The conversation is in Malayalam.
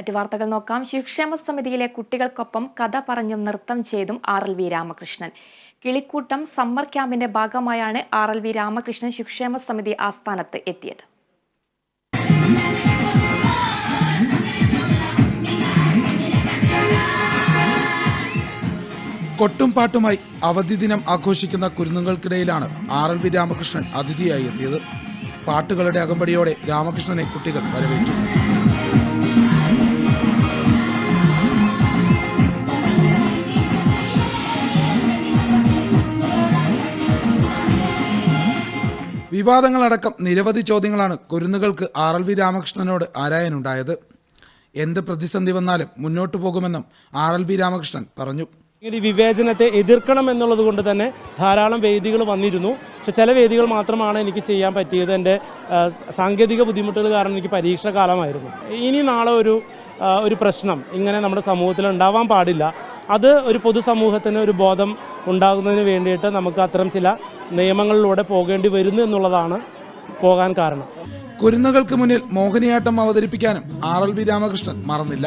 മറ്റു വാർത്തകൾ നോക്കാം. ശിക്ഷേമ സമിതിയിലെ കുട്ടികൾക്കൊപ്പം കഥ പറഞ്ഞും നൃത്തം ചെയ്തും R L V Ramakrishnan. Kilikoottam summer ക്യാമ്പിന്റെ ഭാഗമായാണ് ആർ എൽ വി രാമകൃഷ്ണൻ ശിക്ഷേമ സമിതി ആസ്ഥാനത്ത് എത്തിയത്. കൊട്ടും പാട്ടുമായി അവധി ദിനം ആഘോഷിക്കുന്ന കുരുന്നുകൾക്കിടയിലാണ് ആർ എൽ വി രാമകൃഷ്ണൻ അതിഥിയായി എത്തിയത്. പാട്ടുകളുടെ അകമ്പടിയോടെ രാമകൃഷ്ണനെ കുട്ടികൾ വരവേറ്റു. വിവാദങ്ങളടക്കം നിരവധി ചോദ്യങ്ങളാണ് കുരുന്നുകൾക്ക് ആർ എൽ വി രാമകൃഷ്ണനോട് ആരായാനുണ്ടായത്. എന്ത് പ്രതിസന്ധി വന്നാലും മുന്നോട്ടു പോകുമെന്നും ആർ എൽ വി രാമകൃഷ്ണൻ പറഞ്ഞു. ഈ വിവേചനത്തെ എതിർക്കണം എന്നുള്ളത് കൊണ്ട് തന്നെ ധാരാളം വേദികൾ വന്നിരുന്നു. പക്ഷെ ചില വേദികൾ മാത്രമാണ് എനിക്ക് ചെയ്യാൻ പറ്റിയത്. എന്റെ സാങ്കേതിക ബുദ്ധിമുട്ടുകൾ കാരണം എനിക്ക് പരീക്ഷ കാലമായിരുന്നു. ഇനി നാളെ ഒരു ഒരു പ്രശ്നം ഇങ്ങനെ നമ്മുടെ സമൂഹത്തിൽ ഉണ്ടാവാൻ പാടില്ല. അത് ഒരു പൊതുസമൂഹത്തിന് ഒരു ബോധം ഉണ്ടാകുന്നതിന് വേണ്ടിയിട്ട് നമുക്ക് അത്തരം ചില നിയമങ്ങളിലൂടെ പോകേണ്ടി വരുന്നു എന്നുള്ളതാണ് പോകാൻ കാരണം. കുരുന്നുകൾക്ക് മുന്നിൽ മോഹിനിയാട്ടം അവതരിപ്പിക്കാനും ആർ എൽ ബി രാമകൃഷ്ണൻ മറന്നില്ല.